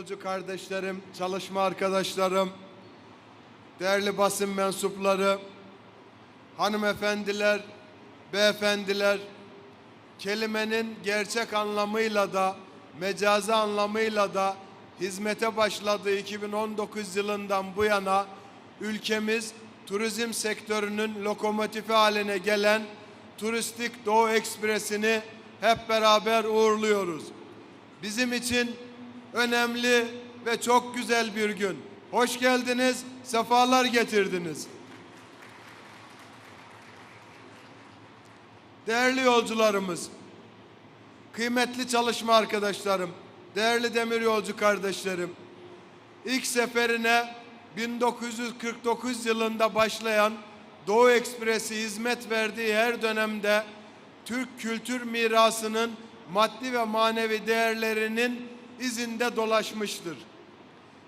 yolcu kardeşlerim, çalışma arkadaşlarım, değerli basın mensupları, hanımefendiler, beyefendiler, kelimenin gerçek anlamıyla da mecazi anlamıyla da hizmete başladığı 2019 yılından bu yana ülkemiz turizm sektörünün lokomotifi haline gelen Turistik Doğu Ekspresi'ni hep beraber uğurluyoruz. Bizim için önemli ve çok güzel bir gün. Hoş geldiniz, sefalar getirdiniz. Değerli yolcularımız, kıymetli çalışma arkadaşlarım, değerli demir yolcu kardeşlerim, ilk seferine 1949 yılında başlayan Doğu Ekspresi hizmet verdiği her dönemde Türk kültür mirasının maddi ve manevi değerlerinin izinde dolaşmıştır.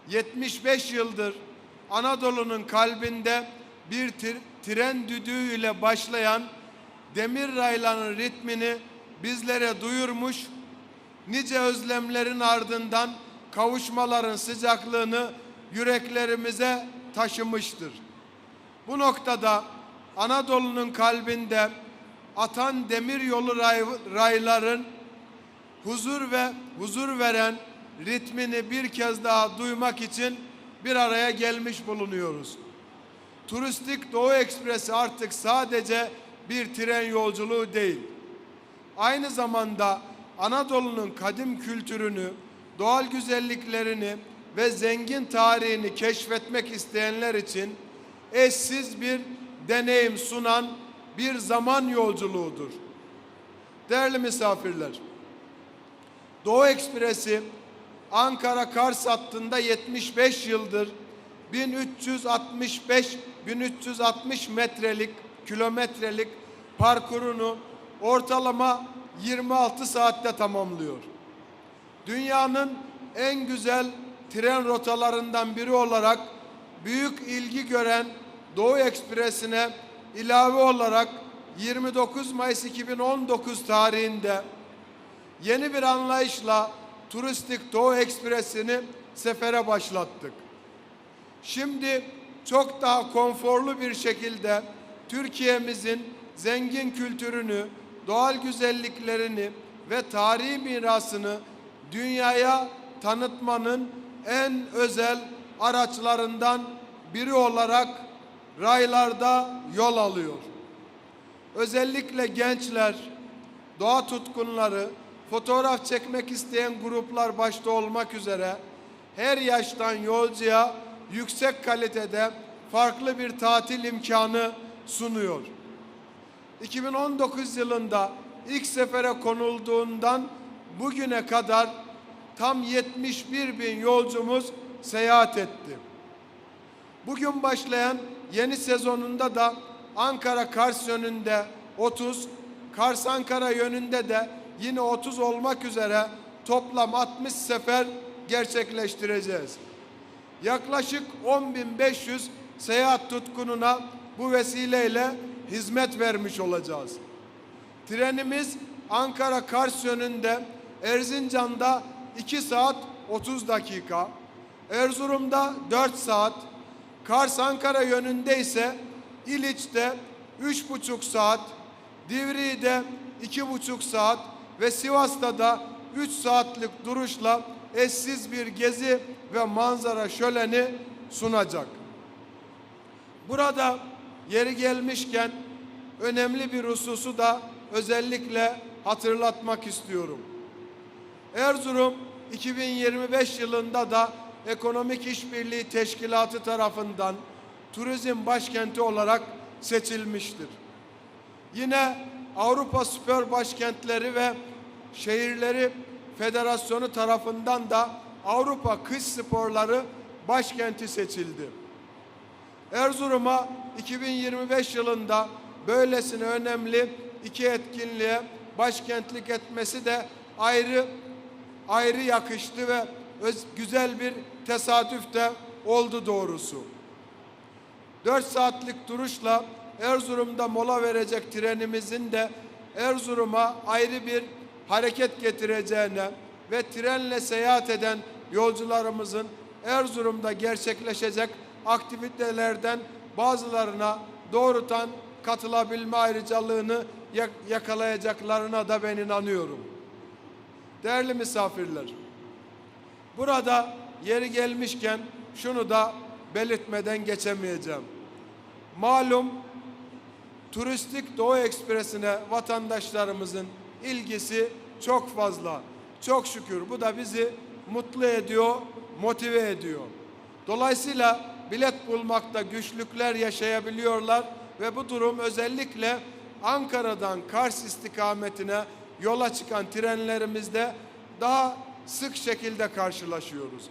75 yıldır Anadolu'nun kalbinde bir tren düdüğüyle başlayan demir rayların ritmini bizlere duyurmuş, nice özlemlerin ardından kavuşmaların sıcaklığını yüreklerimize taşımıştır. Bu noktada Anadolu'nun kalbinde atan demir yolu ray- rayların huzur ve huzur veren ritmini bir kez daha duymak için bir araya gelmiş bulunuyoruz. Turistik Doğu Ekspresi artık sadece bir tren yolculuğu değil. Aynı zamanda Anadolu'nun kadim kültürünü, doğal güzelliklerini ve zengin tarihini keşfetmek isteyenler için eşsiz bir deneyim sunan bir zaman yolculuğudur. Değerli misafirler, Doğu Ekspresi Ankara Kars hattında 75 yıldır 1365 1360 metrelik kilometrelik parkurunu ortalama 26 saatte tamamlıyor. Dünyanın en güzel tren rotalarından biri olarak büyük ilgi gören Doğu Ekspresi'ne ilave olarak 29 Mayıs 2019 tarihinde yeni bir anlayışla Turistik Doğu Ekspresi'ni sefere başlattık. Şimdi çok daha konforlu bir şekilde Türkiye'mizin zengin kültürünü, doğal güzelliklerini ve tarihi mirasını dünyaya tanıtmanın en özel araçlarından biri olarak raylarda yol alıyor. Özellikle gençler, doğa tutkunları, fotoğraf çekmek isteyen gruplar başta olmak üzere her yaştan yolcuya yüksek kalitede farklı bir tatil imkanı sunuyor. 2019 yılında ilk sefere konulduğundan bugüne kadar tam 71 bin yolcumuz seyahat etti. Bugün başlayan yeni sezonunda da Ankara Kars yönünde 30, Kars Ankara yönünde de yine 30 olmak üzere toplam 60 sefer gerçekleştireceğiz. Yaklaşık 10.500 seyahat tutkununa bu vesileyle hizmet vermiş olacağız. Trenimiz Ankara Kars yönünde Erzincan'da 2 saat 30 dakika, Erzurum'da 4 saat, Kars Ankara yönünde ise İliç'te 3,5 saat, Divriği'de 2,5 saat ve Sivas'ta da 3 saatlik duruşla eşsiz bir gezi ve manzara şöleni sunacak. Burada yeri gelmişken önemli bir hususu da özellikle hatırlatmak istiyorum. Erzurum 2025 yılında da Ekonomik İşbirliği Teşkilatı tarafından turizm başkenti olarak seçilmiştir. Yine Avrupa Süper Başkentleri ve Şehirleri Federasyonu tarafından da Avrupa Kış Sporları başkenti seçildi. Erzurum'a 2025 yılında böylesine önemli iki etkinliğe başkentlik etmesi de ayrı ayrı yakıştı ve öz, güzel bir tesadüf de oldu doğrusu. 4 saatlik duruşla Erzurum'da mola verecek trenimizin de Erzurum'a ayrı bir hareket getireceğine ve trenle seyahat eden yolcularımızın Erzurum'da gerçekleşecek aktivitelerden bazılarına doğrudan katılabilme ayrıcalığını yak- yakalayacaklarına da ben inanıyorum. Değerli misafirler, burada yeri gelmişken şunu da belirtmeden geçemeyeceğim. Malum turistik Doğu Ekspresi'ne vatandaşlarımızın ilgisi çok fazla. Çok şükür bu da bizi mutlu ediyor, motive ediyor. Dolayısıyla bilet bulmakta güçlükler yaşayabiliyorlar ve bu durum özellikle Ankara'dan Kars istikametine yola çıkan trenlerimizde daha sık şekilde karşılaşıyoruz.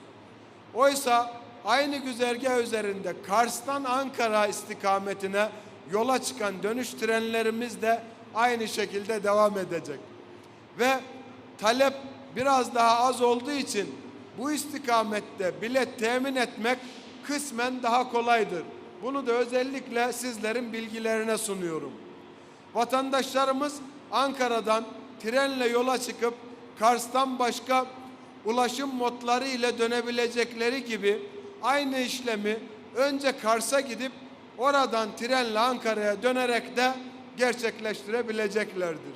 Oysa aynı güzergah üzerinde Kars'tan Ankara istikametine yola çıkan dönüş trenlerimiz de aynı şekilde devam edecek. Ve talep biraz daha az olduğu için bu istikamette bilet temin etmek kısmen daha kolaydır. Bunu da özellikle sizlerin bilgilerine sunuyorum. Vatandaşlarımız Ankara'dan trenle yola çıkıp Kars'tan başka ulaşım modları ile dönebilecekleri gibi aynı işlemi önce Kars'a gidip oradan trenle Ankara'ya dönerek de gerçekleştirebileceklerdir.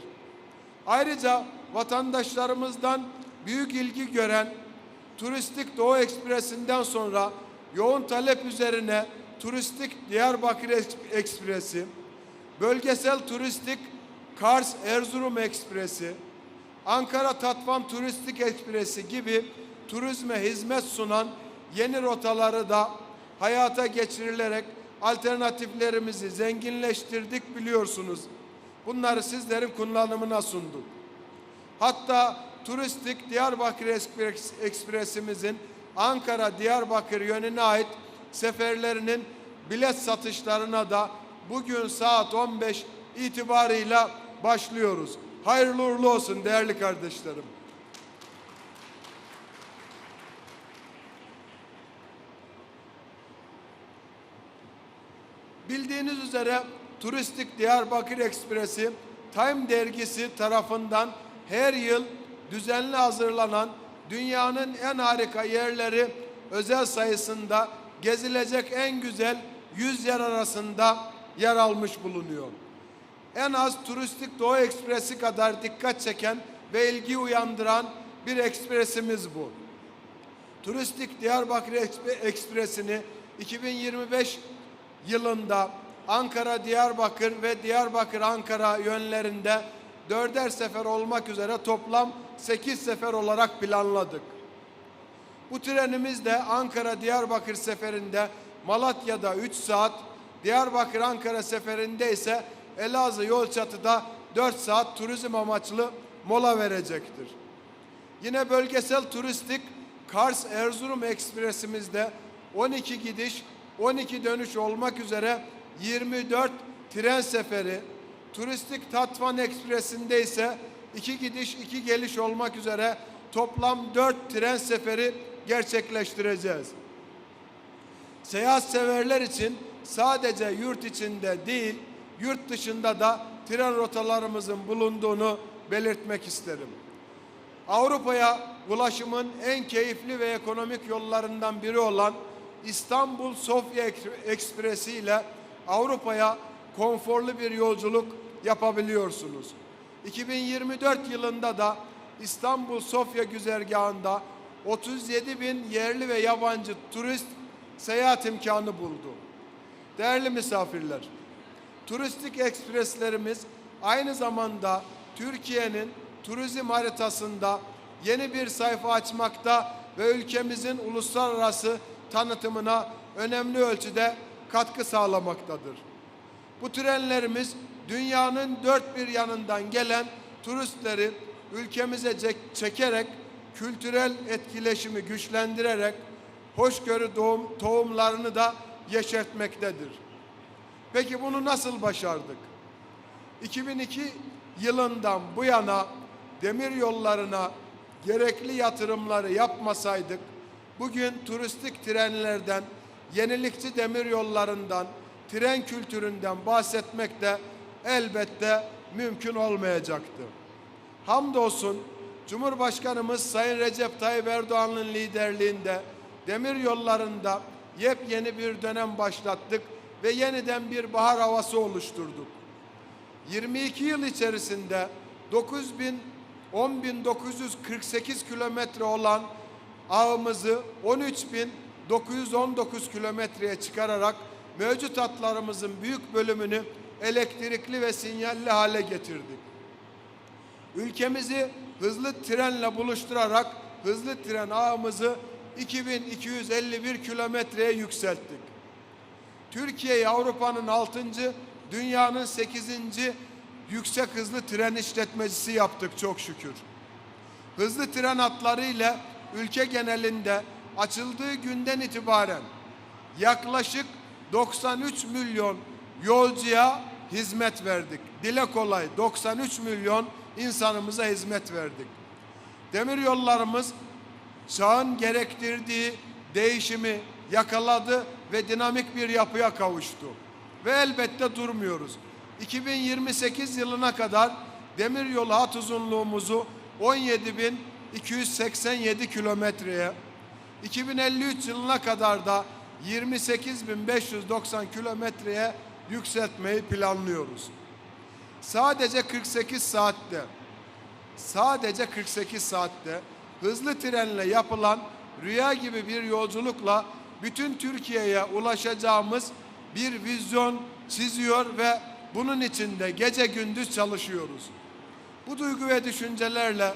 Ayrıca vatandaşlarımızdan büyük ilgi gören Turistik Doğu Ekspresi'nden sonra yoğun talep üzerine Turistik Diyarbakır Eks- Ekspresi, Bölgesel Turistik Kars Erzurum Ekspresi, Ankara Tatvan Turistik Ekspresi gibi turizme hizmet sunan yeni rotaları da hayata geçirilerek alternatiflerimizi zenginleştirdik biliyorsunuz. Bunları sizlerin kullanımına sunduk. Hatta turistik Diyarbakır Ekspres- Ekspresimizin Ankara Diyarbakır yönüne ait seferlerinin bilet satışlarına da bugün saat 15 itibarıyla başlıyoruz. Hayırlı uğurlu olsun değerli kardeşlerim. Bildiğiniz üzere Turistik Diyarbakır Ekspresi Time dergisi tarafından her yıl düzenli hazırlanan dünyanın en harika yerleri özel sayısında gezilecek en güzel 100 yer arasında yer almış bulunuyor. En az Turistik Doğu Ekspresi kadar dikkat çeken ve ilgi uyandıran bir ekspresimiz bu. Turistik Diyarbakır Ekspresi'ni 2025 yılında Ankara Diyarbakır ve Diyarbakır Ankara yönlerinde dörder sefer olmak üzere toplam 8 sefer olarak planladık. Bu trenimiz de Ankara Diyarbakır seferinde Malatya'da 3 saat, Diyarbakır Ankara seferinde ise Elazığ Yolçatı'da 4 saat turizm amaçlı mola verecektir. Yine bölgesel turistik Kars Erzurum Ekspresimizde 12 gidiş, 12 dönüş olmak üzere 24 tren seferi, turistik Tatvan Ekspresi'nde ise 2 gidiş, 2 geliş olmak üzere toplam 4 tren seferi gerçekleştireceğiz. Seyahat severler için sadece yurt içinde değil, yurt dışında da tren rotalarımızın bulunduğunu belirtmek isterim. Avrupa'ya ulaşımın en keyifli ve ekonomik yollarından biri olan İstanbul Sofya Ek- Ekspresi ile Avrupa'ya konforlu bir yolculuk yapabiliyorsunuz. 2024 yılında da İstanbul Sofya güzergahında 37 bin yerli ve yabancı turist seyahat imkanı buldu. Değerli misafirler, turistik ekspreslerimiz aynı zamanda Türkiye'nin turizm haritasında yeni bir sayfa açmakta ve ülkemizin uluslararası tanıtımına önemli ölçüde katkı sağlamaktadır. Bu trenlerimiz dünyanın dört bir yanından gelen turistleri ülkemize çek- çekerek kültürel etkileşimi güçlendirerek hoşgörü doğum, tohumlarını da yeşertmektedir. Peki bunu nasıl başardık? 2002 yılından bu yana demir yollarına gerekli yatırımları yapmasaydık bugün turistik trenlerden, yenilikçi demir yollarından, tren kültüründen bahsetmek de elbette mümkün olmayacaktı. Hamdolsun Cumhurbaşkanımız Sayın Recep Tayyip Erdoğan'ın liderliğinde demir yollarında yepyeni bir dönem başlattık ve yeniden bir bahar havası oluşturduk. 22 yıl içerisinde 9000 10.948 kilometre olan ağımızı 13.919 kilometreye çıkararak mevcut hatlarımızın büyük bölümünü elektrikli ve sinyalli hale getirdik. Ülkemizi hızlı trenle buluşturarak hızlı tren ağımızı 2251 kilometreye yükselttik. Türkiye'yi Avrupa'nın 6. dünyanın 8. yüksek hızlı tren işletmecisi yaptık çok şükür. Hızlı tren hatları ile ülke genelinde açıldığı günden itibaren yaklaşık 93 milyon yolcuya hizmet verdik. Dile kolay 93 milyon insanımıza hizmet verdik. Demir yollarımız çağın gerektirdiği değişimi yakaladı ve dinamik bir yapıya kavuştu. Ve elbette durmuyoruz. 2028 yılına kadar demiryolu hat uzunluğumuzu 17.287 kilometreye, 2053 yılına kadar da 28.590 kilometreye yükseltmeyi planlıyoruz. Sadece 48 saatte sadece 48 saatte hızlı trenle yapılan rüya gibi bir yolculukla bütün Türkiye'ye ulaşacağımız bir vizyon çiziyor ve bunun için de gece gündüz çalışıyoruz. Bu duygu ve düşüncelerle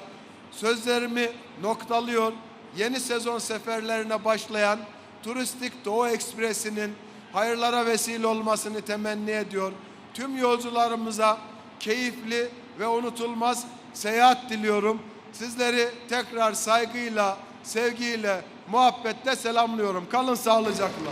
sözlerimi noktalıyor. Yeni sezon seferlerine başlayan Turistik Doğu Ekspresi'nin hayırlara vesile olmasını temenni ediyor. Tüm yolcularımıza keyifli ve unutulmaz seyahat diliyorum. Sizleri tekrar saygıyla, sevgiyle, muhabbetle selamlıyorum. Kalın sağlıcakla.